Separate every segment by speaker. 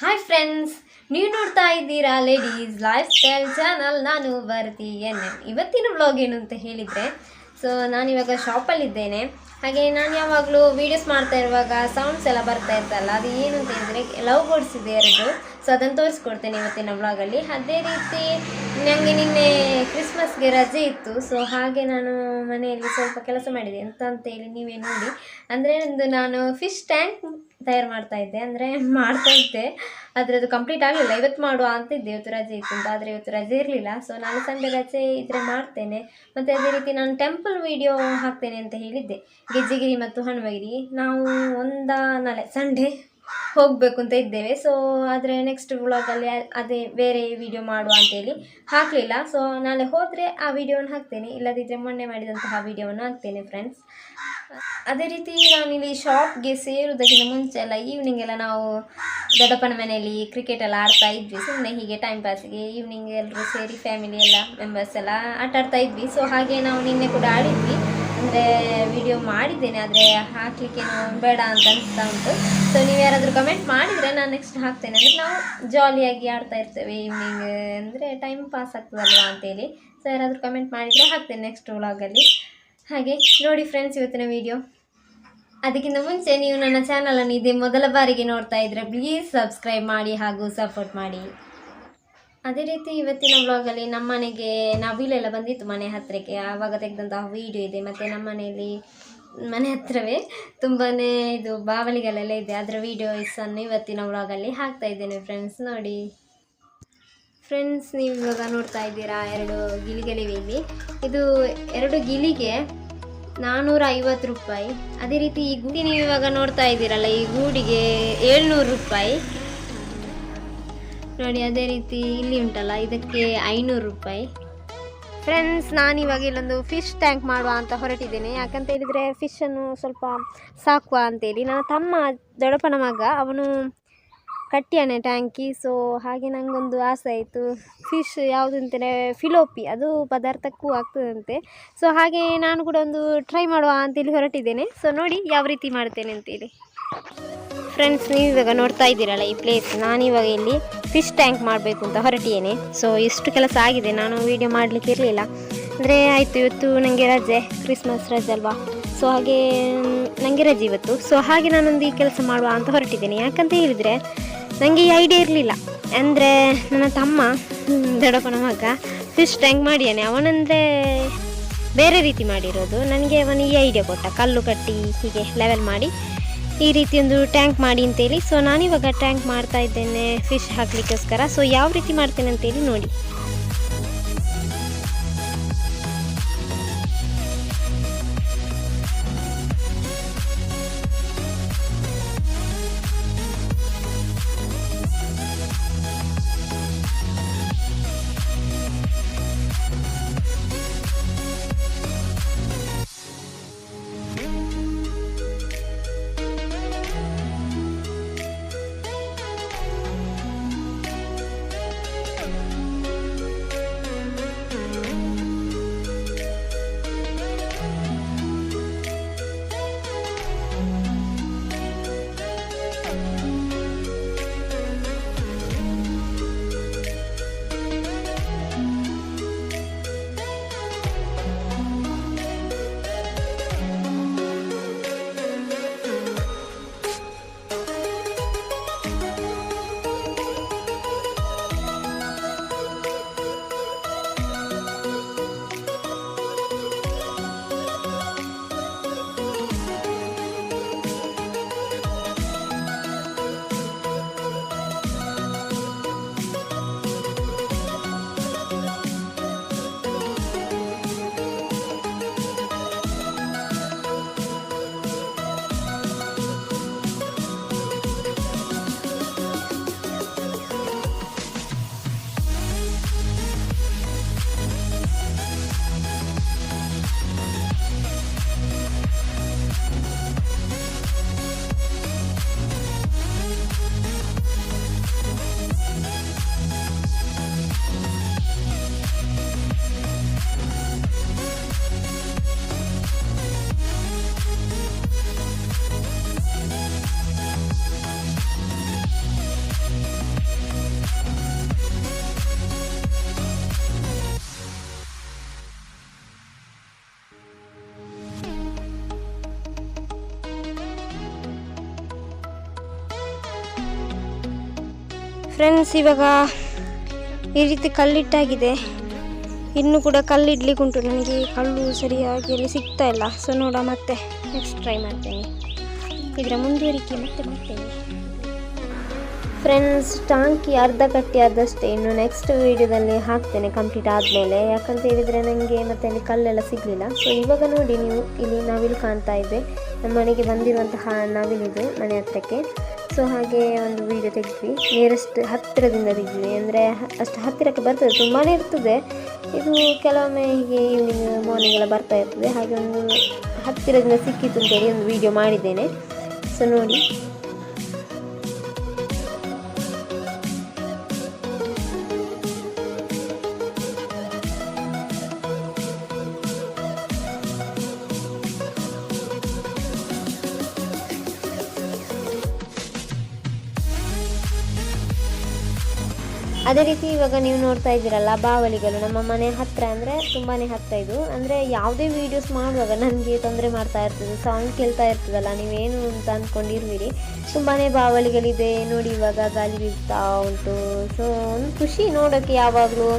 Speaker 1: Hi friends ನೀವು ನೋಡ್ತಾ ಇದ್ದೀರಾ ಲೇಡೀಸ್ ಲೈಫ್ ಸ್ಟೈಲ್ ಚಾನಲ್ ನಾನು ಭಾರತಿ ಎನ್ ಎನ್. ಇವತ್ತಿನ ವ್ಲಾಗ್ ಏನು ಅಂತ ಹೇಳಿದರೆ ಸೊ ನಾನಿವಾಗ ಶಾಪಲ್ಲಿದ್ದೇನೆ ಹಾಗೆ ನಾನು ಯಾವಾಗಲೂ ವೀಡಿಯೋಸ್ ಮಾಡ್ತಾ ಇರುವಾಗ ಸೌಂಡ್ಸ್ ಎಲ್ಲ ಬರ್ತಾ ಇರ್ತಲ್ಲ, ಅದು ಏನು ಅಂತ ಹೇಳಿದರೆ ಲವ್ ಬೋರ್ಡ್ಸ್ ಇದೆ ಎರಡು. ಸೊ ಅದನ್ನು ತೋರಿಸ್ಕೊಡ್ತೇನೆ ಇವತ್ತಿನ ವ್ಲಾಗಲ್ಲಿ ಅದೇ ರೀತಿ ನನಗೆ ನಿನ್ನೆ ಕ್ರಿಸ್ಮಸ್ಗೆ ರಜೆ ಇತ್ತು. ಸೊ ಹಾಗೆ ನಾನು ಮನೆಯಲ್ಲಿ ಸ್ವಲ್ಪ ಕೆಲಸ ಮಾಡಿದೆ. ಅಂತ ಅಂತೇಳಿ ನೀವೇ ನೋಡಿ. ಅಂದರೆ ಒಂದು ನಾನು ಫಿಶ್ ಟ್ಯಾಂಕ್ ತಯಾರು ಮಾಡ್ತಾ ಇದ್ದೆ, ಅಂದರೆ ಮಾಡ್ತಾ ಇದ್ದೆ. ಆದರೆ ಅದು ಕಂಪ್ಲೀಟ್ ಆಗಲಿಲ್ಲ. ಇವತ್ತು ಮಾಡುವ ಅಂತ ಇದ್ದೆ ಇವತ್ತು ರಜೆ ಇತ್ತು ಅಂತ. ಆದರೆ ಇವತ್ತು ರಜೆ ಇರಲಿಲ್ಲ. ಸೊ ನಾನು ಸಂಡೆ ರಜೆ ಇದ್ದರೆ ಮಾಡ್ತೇನೆ. ಮತ್ತು ಅದೇ ರೀತಿ ನಾನು ಟೆಂಪಲ್ ವಿಡಿಯೋ ಹಾಕ್ತೇನೆ ಅಂತ ಹೇಳಿದ್ದೆ. ಗೆಜ್ಜೆಗಿರಿ ಮತ್ತು ಹನುಮಗಿರಿ. ನಾವು ಒಂದ ನಾಳೆ ಸಂಡೆ ಹೋಗಬೇಕು ಅಂತ ಇದ್ದೇವೆ. ಸೊ ಆದರೆ ನೆಕ್ಸ್ಟ್ ವ್ಲಾಗಲ್ಲಿ ಅದೇ ಬೇರೆ ವಿಡಿಯೋ ಮಾಡುವ ಅಂತೇಳಿ ಹಾಕಲಿಲ್ಲ. ಸೊ ನಾಳೆ ಹೋದರೆ ಆ ವೀಡಿಯೋವನ್ನು ಹಾಕ್ತೇನೆ. ಇಲ್ಲದಿದ್ದರೆ ಮೊನ್ನೆ ಮಾಡಿದಂತಹ ವಿಡಿಯೋವನ್ನು ಹಾಕ್ತೇನೆ ಫ್ರೆಂಡ್ಸ್ ಅದೇ ರೀತಿ ನಾನಿಲ್ಲಿ ಶಾಪ್ಗೆ ಸೇರುವುದಕ್ಕಿಂತ ಮುಂಚೆ ಎಲ್ಲ ಈವ್ನಿಂಗ್ ಎಲ್ಲ ನಾವು ದೊಡ್ಡಪ್ಪನ ಮನೆಯಲ್ಲಿ ಕ್ರಿಕೆಟ್ ಎಲ್ಲ ಆಡ್ತಾ ಇದ್ವಿ. ಸುಮ್ಮನೆ ಹೀಗೆ ಟೈಮ್ ಪಾಸ್ಗೆ ಈವ್ನಿಂಗ್ ಎಲ್ಲರೂ ಸೇರಿ ಫ್ಯಾಮಿಲಿ ಎಲ್ಲ ಮೆಂಬರ್ಸ್ ಎಲ್ಲ ಆಟ ಆಡ್ತಾ ಇದ್ವಿ. ಸೊ ಹಾಗೆ ನಾವು ನಿನ್ನೆ ಕೂಡ ಆಡಿದ್ವಿ. ಅಂದರೆ ವಿಡಿಯೋ ಮಾಡಿದ್ದೇನೆ, ಆದರೆ ಹಾಕಲಿಕ್ಕೇನು ಬೇಡ ಅಂತ ಅನಿಸ್ತಾ ಉಂಟು. ಸೊ ನೀವು ಯಾರಾದರೂ ಕಮೆಂಟ್ ಮಾಡಿದರೆ ನಾನು ನೆಕ್ಸ್ಟ್ ಹಾಕ್ತೇನೆ. ಅಂದರೆ ನಾವು ಜಾಲಿಯಾಗಿ ಆಡ್ತಾ ಇರ್ತೇವೆ ಈವ್ನಿಂಗ್ ಅಂದರೆ ಟೈಮ್ ಪಾಸ್ ಆಗ್ತದಲ್ವಾ ಅಂತೇಳಿ. ಸೊ ಯಾರಾದರೂ ಕಮೆಂಟ್ ಮಾಡಿದರೆ ಹಾಕ್ತೇನೆ ನೆಕ್ಸ್ಟ್ ವ್ಲಾಗಲ್ಲಿ ಹಾಗೆ ನೋಡಿ ಫ್ರೆಂಡ್ಸ್ ಇವತ್ತಿನ ವಿಡಿಯೋ ಅದಕ್ಕಿಂತ ಮುಂಚೆ ನೀವು ನನ್ನ ಚಾನಲನ್ನು ಇದೇ ಮೊದಲ ಬಾರಿಗೆ ನೋಡ್ತಾ ಇದ್ದರೆ ಪ್ಲೀಸ್ ಸಬ್ಸ್ಕ್ರೈಬ್ ಮಾಡಿ ಹಾಗೂ ಸಪೋರ್ಟ್ ಮಾಡಿ. ಅದೇ ರೀತಿ ಇವತ್ತಿನ ವ್ಲಾಗಲ್ಲಿ ನಮ್ಮ ಮನೆಗೆ ನವಿಲೆಲ್ಲ ಬಂದಿತ್ತು ಮನೆ ಹತ್ತಿರಕ್ಕೆ ಆವಾಗ ತೆಗೆದಂತಹ ವಿಡಿಯೋ ಇದೆ. ಮತ್ತು ನಮ್ಮ ಮನೆಯಲ್ಲಿ ಮನೆ ಹತ್ತಿರವೇ ತುಂಬಾ ಇದು ಬಾವಲಿಗಳೆಲ್ಲ ಇದೆ. ಅದರ ವೀಡಿಯೋಸನ್ನು ಇವತ್ತಿನ ವ್ಲಾಗಲ್ಲಿ ಹಾಕ್ತಾ ಇದ್ದೇನೆ ಫ್ರೆಂಡ್ಸ್ ನೋಡಿ. ಫ್ರೆಂಡ್ಸ್ ನೀವು ಇವಾಗ ನೋಡ್ತಾ ಇದ್ದೀರಾ ಎರಡು ಗಿಲಿಗಳಿವೆ ಇಲ್ಲಿ. ಇದು ಎರಡು ಗಿಲಿಗೆ ನಾನ್ನೂರ ಐವತ್ತು ರೂಪಾಯಿ. ಅದೇ ರೀತಿ ಈ ಗೂಡಿ ನೀವು ಇವಾಗ ನೋಡ್ತಾ ಇದ್ದೀರಲ್ಲ, ಈ ಗೂಡಿಗೆ ಏಳ್ನೂರು ರೂಪಾಯಿ. ನೋಡಿ, ಅದೇ ರೀತಿ ಇಲ್ಲಿ ಉಂಟಲ್ಲ, ಇದಕ್ಕೆ ಐನೂರು ರೂಪಾಯಿ. ಫ್ರೆಂಡ್ಸ್ ನಾನು ಇವಾಗ ಇಲ್ಲೊಂದು ಫಿಶ್ ಟ್ಯಾಂಕ್ ಮಾಡುವ ಅಂತ ಹೊರಟಿದ್ದೇನೆ. ಯಾಕಂತ ಹೇಳಿದರೆ ಫಿಶನ್ನು ಸ್ವಲ್ಪ ಸಾಕುವ ಅಂತೇಳಿ. ನನ್ನ ತಮ್ಮ ದೊಡ್ಡಪ್ಪನ ಮಗ, ಅವನು ಕಟ್ಟಿಯಾನೆ ಟ್ಯಾಂಕಿ ಸೊ ಹಾಗೆ ನನಗೊಂದು ಆಸೆ ಆಯಿತು. ಫಿಶ್ ಯಾವುದು ಅಂತಾರೆ ಫಿಲೋಪಿ ಅದು ಪದಾರ್ಥಕ್ಕೂ ಆಗ್ತದಂತೆ. ಸೊ ಹಾಗೆ ನಾನು ಕೂಡ ಒಂದು ಟ್ರೈ ಮಾಡುವ ಅಂತೇಳಿ ಹೊರಟಿದ್ದೇನೆ. ಸೊ ನೋಡಿ ಯಾವ ರೀತಿ ಮಾಡ್ತೇನೆ ಅಂತೇಳಿ. ಫ್ರೆಂಡ್ಸ್ ನೀವು ಇವಾಗ ನೋಡ್ತಾ ಇದ್ದೀರಲ್ಲ ಈ ಪ್ಲೇಸ್ ನಾನಿವಾಗ ಇಲ್ಲಿ ಫಿಶ್ ಟ್ಯಾಂಕ್ ಮಾಡಬೇಕು ಅಂತ ಹೊರಟಿದ್ದೇನೆ. ಸೊ ಇಷ್ಟು ಕೆಲಸ ಆಗಿದೆ, ನಾನು ವೀಡಿಯೋ ಮಾಡಲಿಕ್ಕೆ ಇರಲಿಲ್ಲ. ಅಂದರೆ ಆಯಿತು, ಇವತ್ತು ನನಗೆ ರಜೆ ಕ್ರಿಸ್ಮಸ್ ರಜೆ ಅಲ್ವಾ? ಸೊ ಹಾಗೆ ನನಗೆ ರಜೆ ಇವತ್ತು. ಸೊ ಹಾಗೆ ನಾನೊಂದು ಈ ಕೆಲಸ ಮಾಡುವ ಅಂತ ಹೊರಟಿದ್ದೇನೆ. ಯಾಕಂತ ಹೇಳಿದರೆ ನನಗೆ ಈ ಐಡಿಯಾ ಇರಲಿಲ್ಲ. ಅಂದರೆ ನನ್ನ ತಮ್ಮ ದೊಡ್ಡಪ್ಪನ ಮಗ ಫಿಶ್ ಟ್ಯಾಂಕ್ ಮಾಡಿದ್ದಾನೆ ಅವನಂದರೆ ಬೇರೆ ರೀತಿ ಮಾಡಿರೋದು. ನನಗೆ ಅವನು ಈ ಐಡಿಯಾ ಕೊಟ್ಟ. ಕಲ್ಲು ಕಟ್ಟಿ ಹೀಗೆ ಲೆವೆಲ್ ಮಾಡಿ ಈ ರೀತಿ ಒಂದು ಟ್ಯಾಂಕ್ ಮಾಡಿ ಅಂತೇಳಿ. ಸೊ ನಾನಿವಾಗ ಟ್ಯಾಂಕ್ ಮಾಡ್ತಾ ಇದ್ದೇನೆ ಫಿಶ್ ಹಾಕಲಿಕ್ಕೋಸ್ಕರ. ಸೊ ಯಾವ ರೀತಿ ಮಾಡ್ತೇನೆ ಅಂತೇಳಿ ನೋಡಿ. ಫ್ರೆಂಡ್ಸ್ ಇವಾಗ ಈ ರೀತಿ ಕಲ್ಲಿಟ್ಟಾಗಿದೆ. ಇನ್ನೂ ಕೂಡ ಕಲ್ಲಿಡ್ಲಿಕ್ಕೆ ಉಂಟು ನನಗೆ ಕಲ್ಲು ಸರಿಯಾಗಿ ಅಲ್ಲಿ ಸಿಗ್ತಾ ಇಲ್ಲ. ಸೊ ನೋಡ ಮತ್ತೆ. ನೆಕ್ಸ್ಟ್ ಟ್ರೈ ಮಾಡ್ತೇನೆ. ಇದರ ಮುಂದುವರಿಕೆ ಮತ್ತೆ ಮಾಡ್ತೇನೆ. ಫ್ರೆಂಡ್ಸ್ ಟಾಂಕಿ ಅರ್ಧ ಕಟ್ಟಿ ಆದಷ್ಟೇ ಇನ್ನು ನೆಕ್ಸ್ಟ್ ವೀಡಿಯೋದಲ್ಲಿ ಹಾಕ್ತೇನೆ ಕಂಪ್ಲೀಟ್ ಆದಮೇಲೆ. ಯಾಕಂತ ಹೇಳಿದರೆ ನನಗೆ ಮತ್ತೆ ಅಲ್ಲಿ ಕಲ್ಲೆಲ್ಲ ಸಿಗಲಿಲ್ಲ. ಸೊ ಇವಾಗ ನೋಡಿ ನೀವು ಇಲ್ಲಿ ನವಿಲು ಕಾಣ್ತಾ ಇದ್ದೆ. ನಮ್ಮ ಮನೆಗೆ ಬಂದಿರುವಂತಹ ನವಿಲಿದು ಮನೆ ಹತ್ರಕ್ಕೆ. ಸೊ ಹಾಗೆ ಒಂದು ವೀಡಿಯೋ ತೆಗೆದ್ವಿ. ನಿಯರೆಸ್ಟ್ ಹತ್ತಿರದಿಂದ ತೆಗೆದ್ವಿ. ಅಂದರೆ ಅಷ್ಟು ಹತ್ತಿರಕ್ಕೆ ಬರ್ತದೆ ತುಂಬಾ ಇರ್ತದೆ. ಇದು ಕೆಲವೊಮ್ಮೆ ಹೀಗೆ ಈವ್ನಿಂಗ್ ಮಾರ್ನಿಂಗ್ ಎಲ್ಲ ಬರ್ತಾ ಇರ್ತದೆ. ಹಾಗೆ ಒಂದು ಹತ್ತಿರದಿಂದ ಸಿಕ್ಕಿತ್ತು ಅಂತೇಳಿ ಒಂದು ವೀಡಿಯೋ ಮಾಡಿದ್ದೇನೆ. ಸೊ ನೋಡಿ. ಅದೇ ರೀತಿ ಇವಾಗ ನೀವು ನೋಡ್ತಾ ಇದ್ದೀರಲ್ಲ ಬಾವಲಿಗಳು, ನಮ್ಮ ಮನೆ ಹತ್ತಿರ ಅಂದರೆ ತುಂಬಾ ಹತ್ತಿರ ಇದು. ಅಂದರೆ ಯಾವುದೇ ವೀಡಿಯೋಸ್ ಮಾಡುವಾಗ ನನಗೆ ತೊಂದರೆ ಮಾಡ್ತಾ ಇರ್ತದೆ ಸಾಂಗ್ ಕೇಳ್ತಾ ಇರ್ತದಲ್ಲ, ನೀವೇನು ಅಂತ ಅಂದ್ಕೊಂಡಿರುವಿರಿ ತುಂಬಾ ಬಾವಲಿಗಳಿದೆ, ನೋಡಿ ಇವಾಗ ಗಾಳಿ ಬೀಳ್ತಾ ಉಂಟು. ಸೊ ಒಂದು ಖುಷಿ ನೋಡೋಕ್ಕೆ ಯಾವಾಗಲೂ.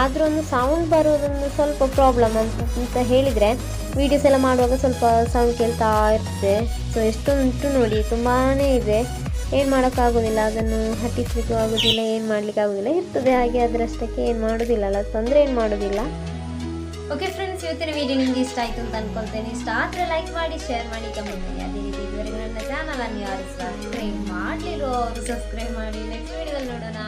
Speaker 1: ಆದರೂ ಒಂದು ಸೌಂಡ್ ಬರೋದೊಂದು ಸ್ವಲ್ಪ ಪ್ರಾಬ್ಲಮ್ ಅಂತ ಅಂತ ಹೇಳಿದರೆ ವೀಡಿಯೋಸ್ ಎಲ್ಲ ಮಾಡುವಾಗ ಸ್ವಲ್ಪ ಸೌಂಡ್ ಕೇಳ್ತಾ ಇರ್ತದೆ. ಸೊ ಎಷ್ಟೊಂದು ನೋಡಿ ತುಂಬಾ ಇದೆ. ಏನು ಮಾಡೋಕ್ಕಾಗೋದಿಲ್ಲ, ಅದನ್ನು ಹಟ್ಟಿಸ್ಲಿಕ್ಕೂ ಆಗೋದಿಲ್ಲ, ಏನು ಮಾಡ್ಲಿಕ್ಕೆ ಆಗೋದಿಲ್ಲ, ಇರ್ತದೆ ಹಾಗೆ ಅದರಷ್ಟಕ್ಕೆ ಏನು ಮಾಡೋದಿಲ್ಲ ಅಲ್ಲ, ತೊಂದರೆ ಏನು ಮಾಡೋದಿಲ್ಲ. ಓಕೆ ಫ್ರೆಂಡ್ಸ್ ಇವತ್ತಿನ ವಿಡಿಯೋ ನಿಮ್ಗೆ ಇಷ್ಟ ಆಯಿತು ಅಂತ ಅನ್ಕೊಳ್ತೇನೆ. ಇಷ್ಟ ಆದರೆ ಲೈಕ್ ಮಾಡಿ ಶೇರ್ ಮಾಡಿ ಕಮೆಂಟ್ ಮಾಡಿ. ಅದೇ ರೀತಿ ಇದುವರೆಗೂ ನನ್ನ ಚಾನಲನ್ನು ಯಾರು ಸಬ್ಸ್ಕ್ರೈಬ್ ಮಾಡಲಿರೋ ಅವರು ಸಬ್ಸ್ಕ್ರೈಬ್ ಮಾಡಿ ನೆಕ್ಸ್ಟ್ ವಿಡಿಯೋದಲ್ಲಿ ನೋಡೋಣ.